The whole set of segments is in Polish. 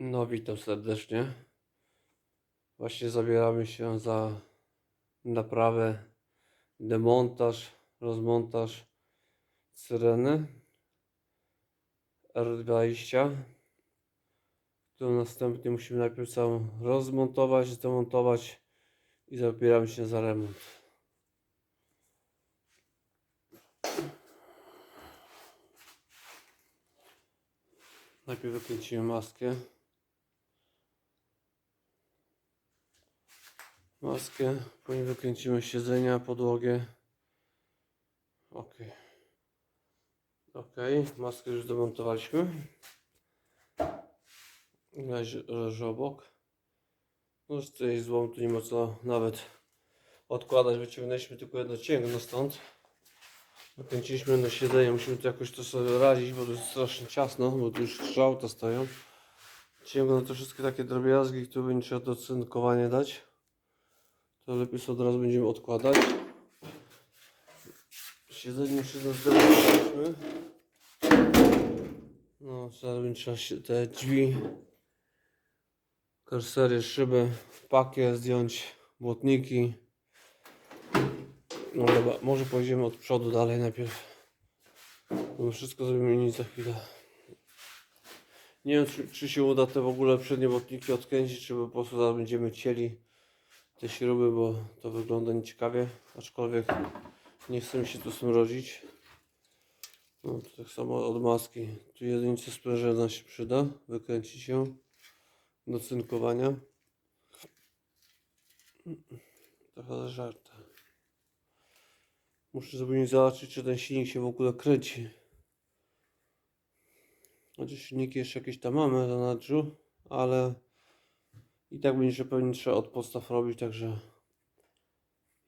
No, witam serdecznie. Właśnie zabieramy się za naprawę, demontaż, rozmontaż syreny R20, którą następnie musimy najpierw całą rozmontować, zdemontować i zabieramy się za remont. Najpierw wykręcimy maskę. Maskę, później wykręcimy siedzenia, podłogę. Ok. Ok, maskę już demontowaliśmy. Leży, leży obok. No z tej złom tu nie ma co nawet odkładać. Wyciągnęliśmy tylko jedno cięgno stąd. Wykręciliśmy na siedzenie, musimy tu jakoś to sobie radzić, bo to jest strasznie ciasno, bo tu już trzy stoją. Cięgno to wszystkie takie drobiazgi, które będzie trzeba do cynkowania dać to lepiej sobie od razu będziemy odkładać. Siedzenie jedno zdemontowaliśmy. No, teraz będzie trzeba się te drzwi, karsery, szyby, pakiet zdjąć, błotniki. No dobra, może pojedziemy od przodu dalej najpierw. No wszystko zrobimy za chwilę. Nie wiem, czy, czy się uda te w ogóle przednie błotniki odkręcić, czy po prostu zaraz będziemy cieli te śruby, bo to wygląda nieciekawie, aczkolwiek nie chcę się tu rodzić. No, tak samo od maski. Tu jedynie co sprężyna się przyda, wykręcić ją do cynkowania. Trochę żarta. Muszę sobie zobaczyć, czy ten silnik się w ogóle kręci. Chociaż silniki jeszcze jakieś tam mamy na nadrzu, ale i tak będzie pewnie trzeba od podstaw robić, także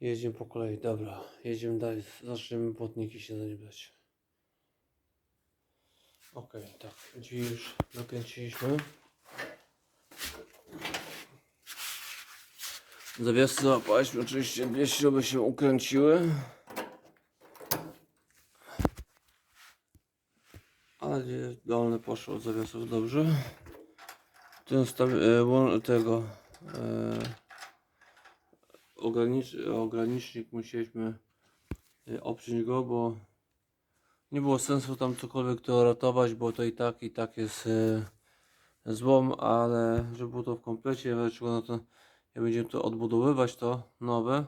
jedziemy po kolei. Dobra, jedziemy dalej. Zaczniemy płotniki się zanibrać. Ok, tak, drzwi już dokręciliśmy. Zawiasy załapaliśmy, oczywiście dwie śruby się ukręciły. Ale dolne poszło od zawiasów dobrze. Ten e, tego e, ogranicz, ogranicznik musieliśmy e, obciąć go, bo nie było sensu tam cokolwiek to ratować, bo to i tak i tak jest złom, ale żeby było to w komplecie, dlaczego no to jak będziemy to odbudowywać to nowe,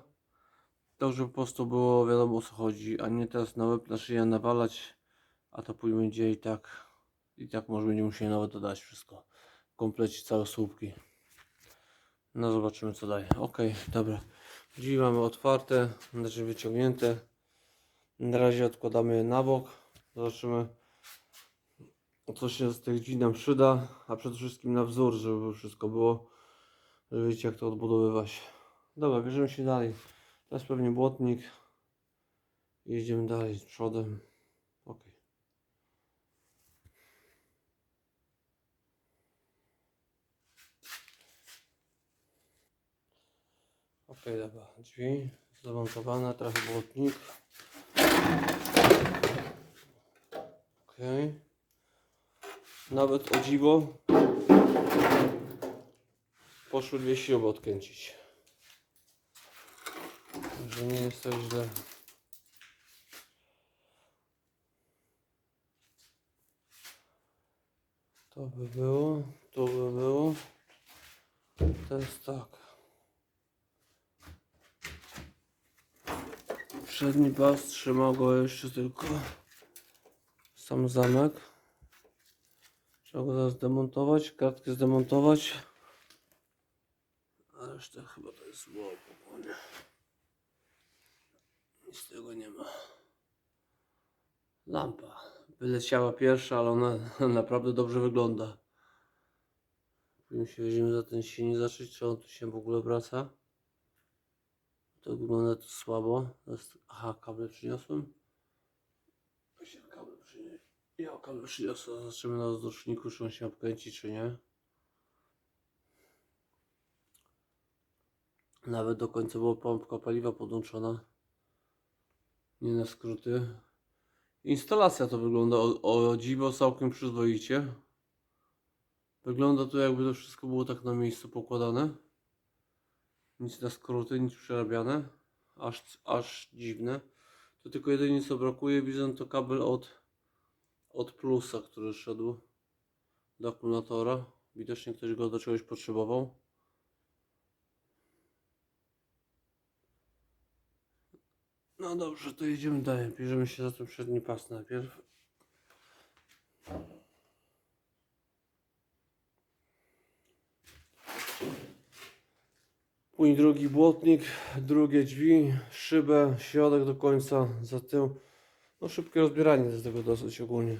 to żeby po prostu było wiadomo o co chodzi, a nie teraz na na szyję nawalać, a to później będzie i tak i tak może będziemy musieli nawet dodać wszystko komplecie całe słupki. No zobaczymy co daje. Ok, dobra. Drzwi mamy otwarte, znaczy wyciągnięte. Na razie odkładamy je na bok. Zobaczymy co się z tych drzwi nam przyda, a przede wszystkim na wzór, żeby wszystko było. Żeby wiecie jak to odbudowywać. Dobra, bierzemy się dalej. Teraz pewnie błotnik. Jedziemy dalej z przodem. Ok. Ok, dobra. Drzwi zamontowane, trochę błotnik. Ok. Nawet o dziwo poszły dwie śruby odkręcić. Także nie jest to źle. To by było, to by było. To jest tak. Przedni pas trzymał go jeszcze tylko sam zamek. Trzeba go zaraz demontować, kartkę zdemontować. A reszta chyba to jest zło pokłonie. Nic tego nie ma. Lampa. Wyleciała pierwsza, ale ona naprawdę dobrze wygląda. Później się weźmiemy za ten silnik zacząć, czy on tu się w ogóle wraca. To wygląda to słabo. Aha, kable przyniosłem. Właśnie kable przyniosłem. Ja kable przyniosłem. Zobaczymy na rozruszniku, czy on się obkręci, czy nie. Nawet do końca była pompka paliwa podłączona. Nie na skróty. Instalacja to wygląda o, o dziwo całkiem przyzwoicie. Wygląda to jakby to wszystko było tak na miejscu pokładane. Nic na skróty, nic przerabiane. Aż, aż dziwne. To tylko jedynie co brakuje, widzę to kabel od, od plusa, który szedł do akumulatora. Widocznie ktoś go do czegoś potrzebował. No dobrze, to jedziemy dalej. Bierzemy się za ten przedni pas najpierw. Później drugi błotnik, drugie drzwi, szybę, środek do końca, za tył. No szybkie rozbieranie jest tego dosyć ogólnie.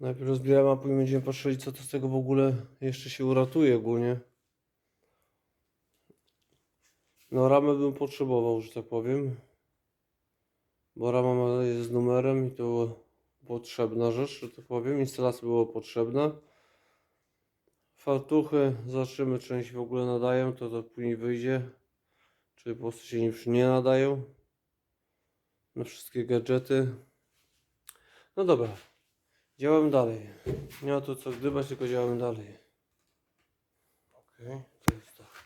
Najpierw rozbieramy, a później będziemy patrzyli co to z tego w ogóle jeszcze się uratuje ogólnie. No ramę bym potrzebował, że tak powiem. Bo rama ma- jest z numerem i to potrzebna rzecz, że tak powiem. Instalacja była potrzebna. Fartuchy, zobaczymy czy one się w ogóle nadają, to to później wyjdzie. Czy po prostu się już nie nadają. Na wszystkie gadżety. No dobra. Działamy dalej. Nie ma tu co gdybać, tylko działamy dalej. Ok, to jest tak.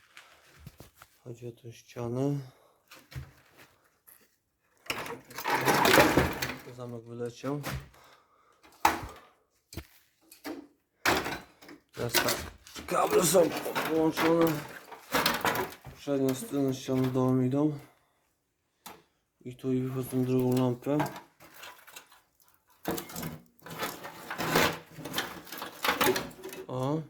Chodzi o tę ścianę. Zamek wyleciał. Teraz tak. Kable są połączone. Przednią stronę ściany dołem idą. I tu i wychodzą drugą lampę. O.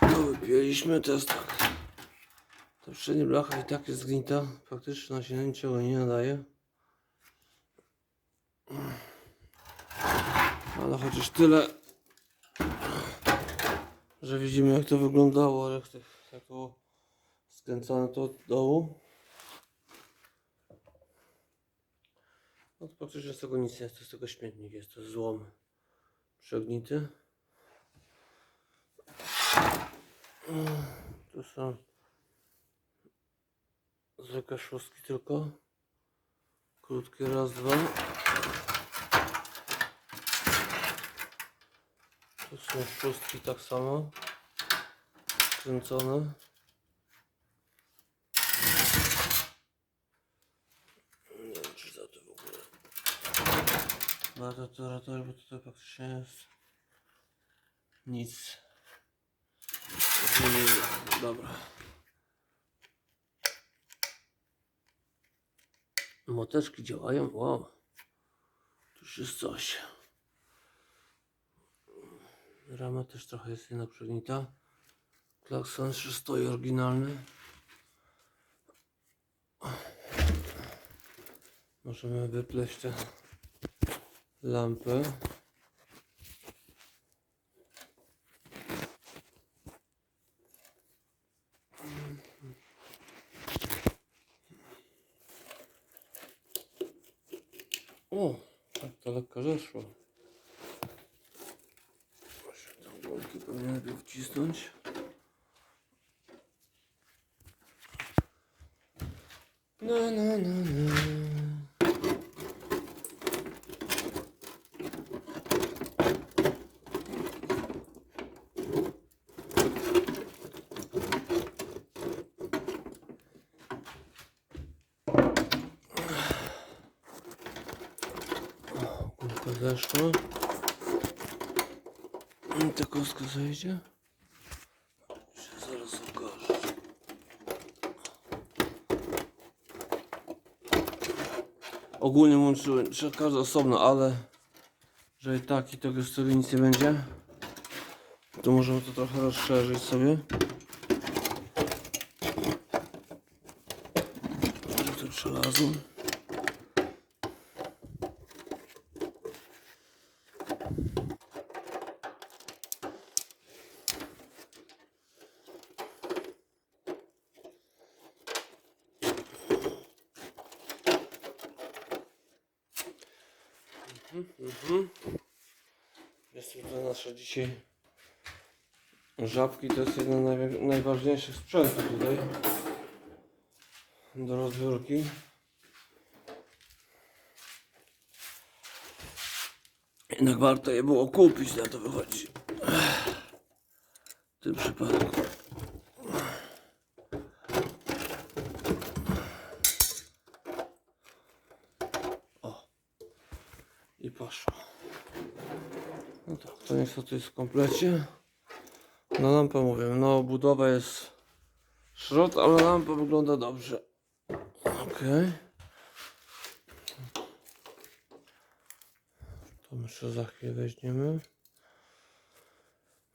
To wypięliśmy, teraz tak. Ta przednia blacha i tak jest zgnita. Praktycznie na się niczego nie nadaje. Ale chociaż tyle, że widzimy jak to wyglądało, jak to, jak to to od dołu. No to z tego nic nie jest, to z tego śmietnik jest, to złom przegnity. Tu są zwykłe szóstki tylko. Krótkie raz, dwa. Są szóstki tak samo. Kręcone. Nie wiem czy za to w ogóle. Laboratorium, bo tutaj praktycznie jest nic. Nie, Dobra. Moteczki działają? Wow. Tu jest coś. Rama też trochę jest jednak przegnita. Klakson jeszcze stoi oryginalny. Możemy wypleść tę lampę. O, tak to lekko zeszło. Gąbkę pewnie najpierw wcisnąć. Na, na, na, na. Gumka zeszła. I Ta kostka zejdzie. Się zaraz okaże. Ogólnie łączyłem, że każda osobno, ale że i tak i tego z tego nic nie będzie, to możemy to trochę rozszerzyć sobie. Może to przelazło. Mhm. Jest to nasze dzisiaj żabki, to jest jeden z najwa- najważniejszych sprzętów tutaj do rozbiórki. Jednak warto je było kupić, na to wychodzi. W tym przypadku. O. I poszło. No tak, to jest w komplecie. Na lampę mówię, no budowa jest szrot, ale lampa wygląda dobrze. Okej. To jeszcze za chwilę weźmiemy.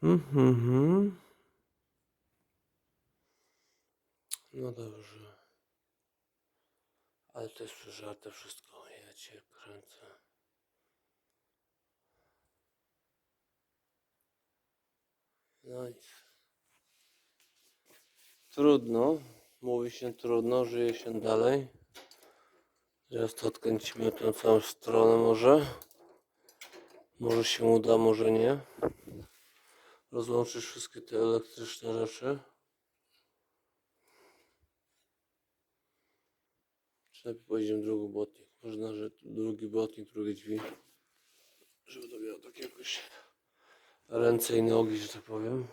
Mhm. No dobrze. Ale to jest przeżarte wszystko. Ja cię kręcę. No nic. Trudno. Mówi się trudno, żyje się dalej. Teraz to odkręcimy tę całą stronę może. Może się uda, może nie. Rozłączyć wszystkie te elektryczne rzeczy. Czy najpierw pojedziemy drugi błotnik? Można, że drugi błotnik, drugie drzwi. Żeby to miało tak jakoś ręce i nogi, że tak powiem.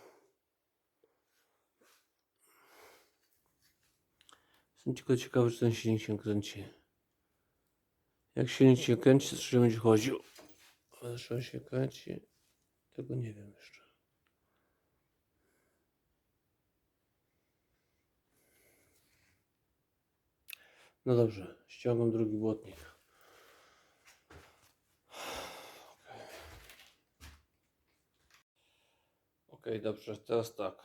Jestem tylko ciekawy, czy ten silnik się kręci. Jak silnik się kręci, to czy będzie chodził. On się kręci, tego nie wiem jeszcze. No dobrze, ściągam drugi błotnik. Ok, dobrze, teraz tak.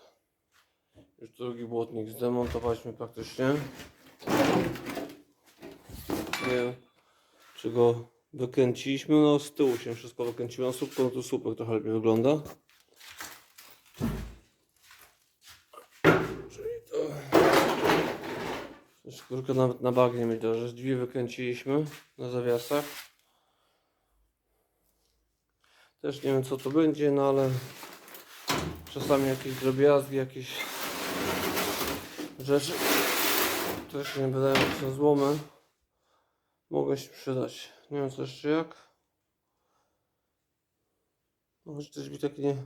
Już drugi błotnik zdemontowaliśmy praktycznie. Nie wiem, czy go wykręciliśmy. No z tyłu się wszystko wykręciło. No słupek, no to słupek trochę lepiej wygląda. Czyli to... Skórkę nawet na bagnie mi że drzwi wykręciliśmy na zawiasach. Też nie wiem co to będzie, no ale czasami jakieś drobiazgi, jakieś rzeczy też nie wydają mi się złomy mogą się przydać. Nie wiem co jeszcze jak. Może też mi takie nie,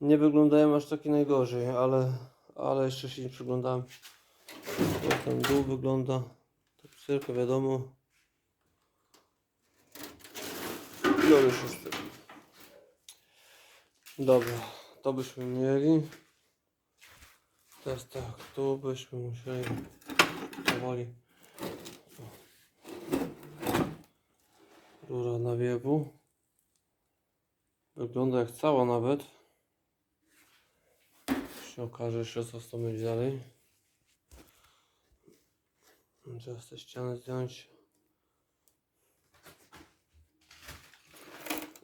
nie wyglądają aż takie najgorzej, ale, ale jeszcze się nie przyglądałem. Jak ten dół wygląda. Cyrka wiadomo. No już jest. Dobra, to byśmy mieli. Teraz tak, tu byśmy musieli powoli rura nawiewu. Wygląda jak cała nawet. Się okaże jeszcze co z to będzie dalej. Teraz te ściany zdjąć.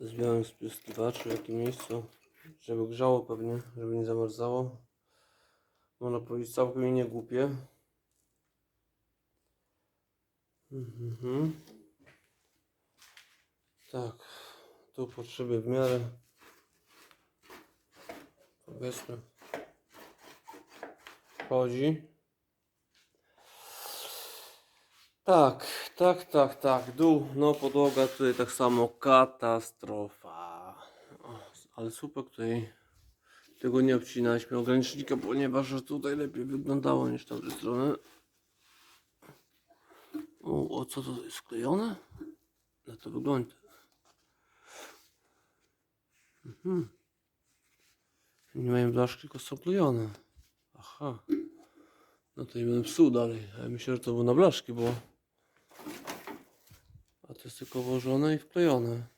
Z białym spryskiwaczu w jakim miejscu. Żeby grzało pewnie, żeby nie zamarzało. Można powiedzieć całkiem nie głupie. Mhm. Tak, tu potrzeby w miarę powiedzmy chodzi. Tak, tak, tak, tak. Dół, no podłoga tutaj tak samo katastrofa. Ale super tutaj tego nie obcinaliśmy ogranicznika, ponieważ tutaj lepiej wyglądało niż tamte strony. O, o co to jest sklejone? Na to wygląda. Mhm. Nie mają blaszki, tylko są klejone. Aha. No to nie będę psuł dalej. Ja myślę, że to było na blaszki, bo... A to jest tylko włożone i wklejone.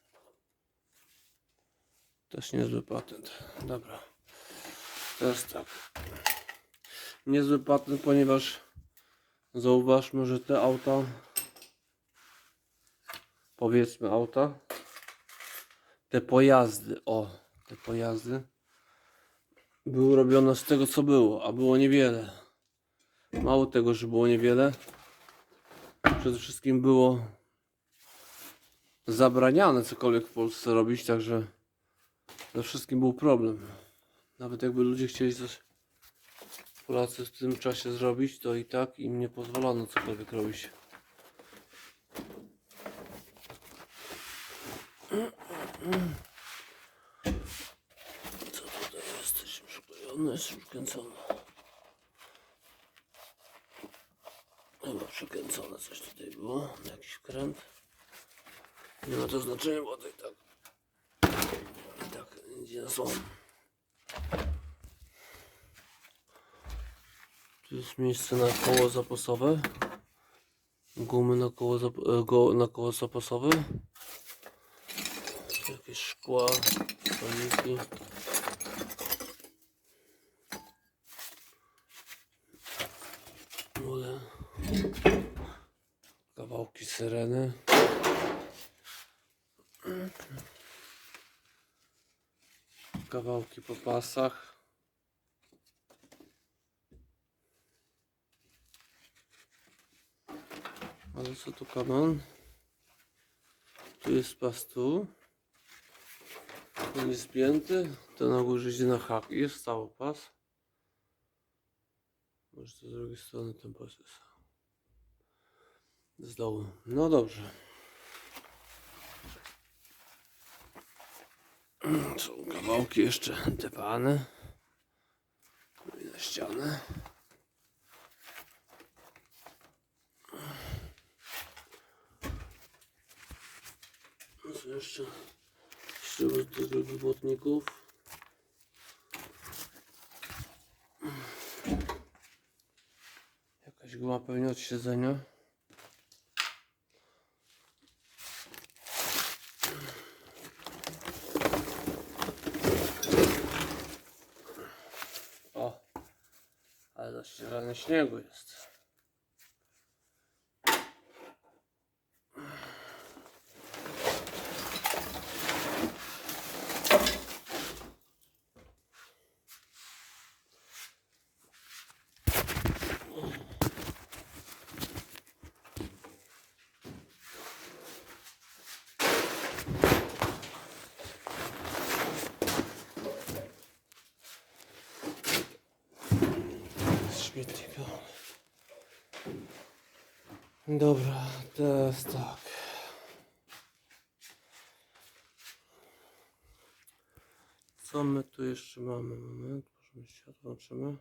Też niezły patent. Dobra. Teraz tak. Niezły patent, ponieważ zauważmy, że te auta powiedzmy auta te pojazdy, o, te pojazdy były robione z tego co było, a było niewiele. Mało tego, że było niewiele. Przede wszystkim było zabraniane cokolwiek w Polsce robić, także ze wszystkim był problem. Nawet jakby ludzie chcieli coś Polacy w tym czasie zrobić, to i tak im nie pozwolono cokolwiek robić. Co tutaj jest? Jest przyklejone, jest przykręcone. Chyba przykręcone coś tutaj było, jakiś kręt. Nie ma to znaczenia, bo to i tak złom. Tu jest miejsce na koło zapasowe. Gumy na koło, zap e, go, na koło zapasowe. Jakieś szkła, paniki. Kawałki syreny. Kawałki po pasach. Ale co tu kaman? Tu jest pas tu. Tu jest spięty. To na górze idzie na hak. Jest cały pas. Może to z drugiej strony ten pas jest. Z dołu. No dobrze. Są kawałki jeszcze tepane. No i na ścianę. No co jeszcze? Śruby do drugich błotników. Jakaś guma pewnie od siedzenia. 是那个意思。Dobra, teraz tak. Co my tu jeszcze mamy? Moment, możemy światło włączymy.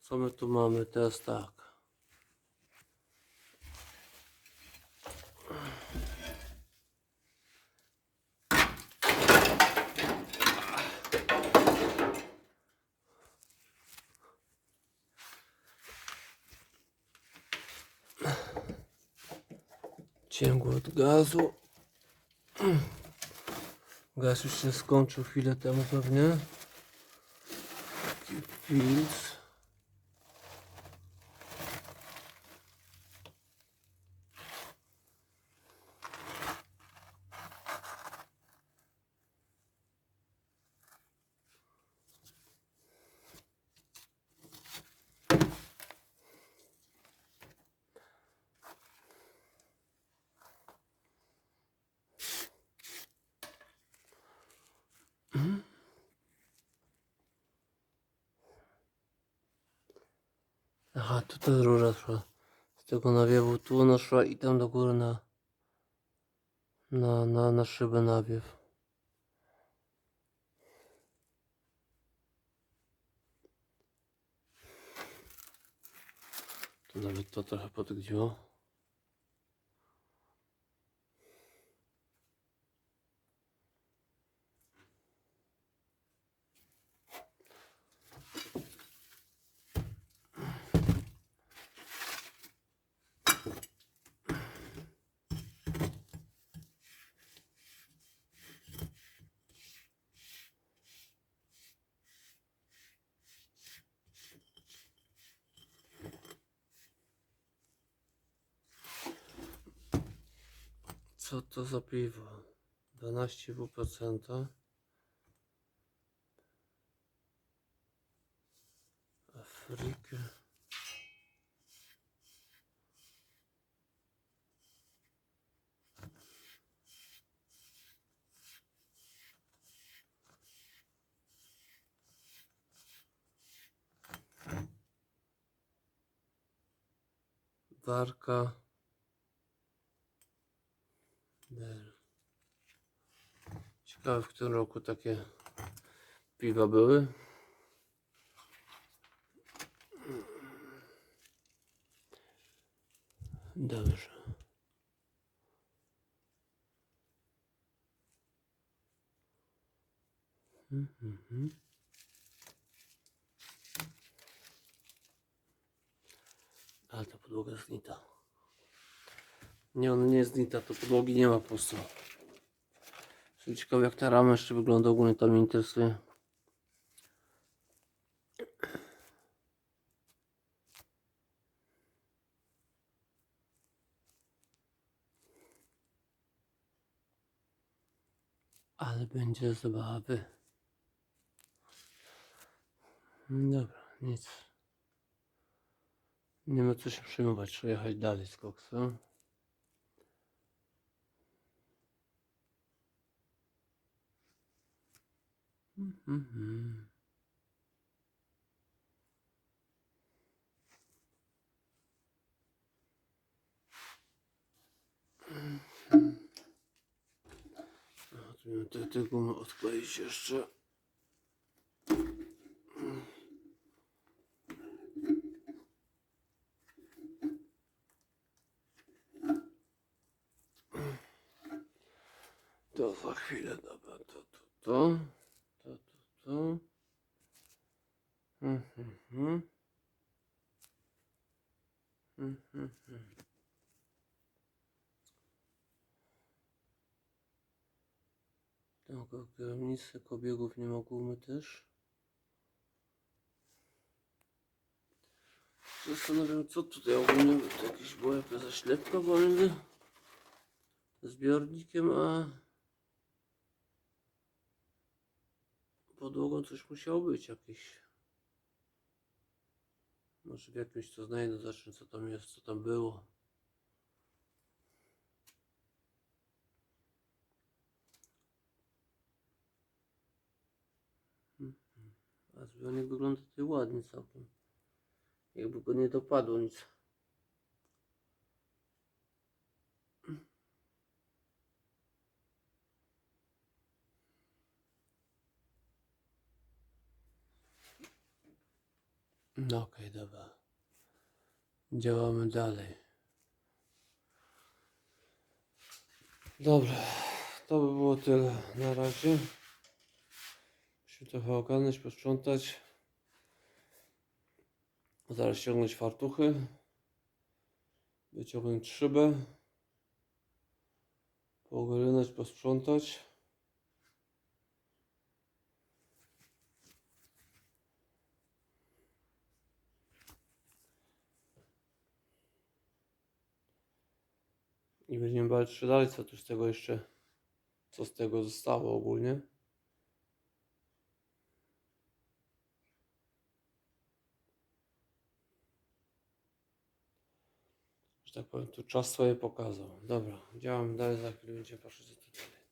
Co my tu mamy? Teraz tak. Cięgło od gazu. Gaz już się skończył chwilę temu pewnie. Pilc. Aha, tu ta rura szła. Z tego nawiewu tu ona szła i tam do góry na na, na, na szybę nawiew. Tu nawet to trochę podgdziło. Co to za piwo? 12,5%. Afrykę. Warka. Der. Ciekawe w którym roku takie piwa były. Dobrze. Mhm. Ale ta podłoga jest gnita. Nie, ona nie jest gnita, to podłogi nie ma po prostu. Jestem ciekawy jak ta rama jeszcze wygląda ogólnie, to mnie interesuje. Ale będzie zabawy. Dobra, nic. Nie ma co się przejmować, trzeba jechać dalej z koksem. Te, te gumy odkleić jeszcze. To za chwilę, dobra, to, to, to, to. Mhm, mhm. Mhm. Tego kierownicy kobiegów nie mogły też. Zastanawiam co tutaj ogólnie to jakieś jakaś zaślepka wolny zbiornikiem, a podłogą coś musiało być jakieś. Może w jakimś to znajdę, zacznę co tam jest, co tam było. A zbiornik wygląda tutaj ładnie całkiem. Jakby go nie dopadło nic. No okej, dobra. Działamy dalej. Dobra, to by było tyle na razie. Musimy trochę ogarnąć, posprzątać. Zaraz ściągnąć fartuchy. Wyciągnąć szybę. Poogarniać, posprzątać. I będziemy walczyć dalej, co tu z tego jeszcze, co z tego zostało ogólnie. Że tak powiem, tu czas swoje pokazał. Dobra, działamy dalej, za chwilę będziemy patrzeć co dalej.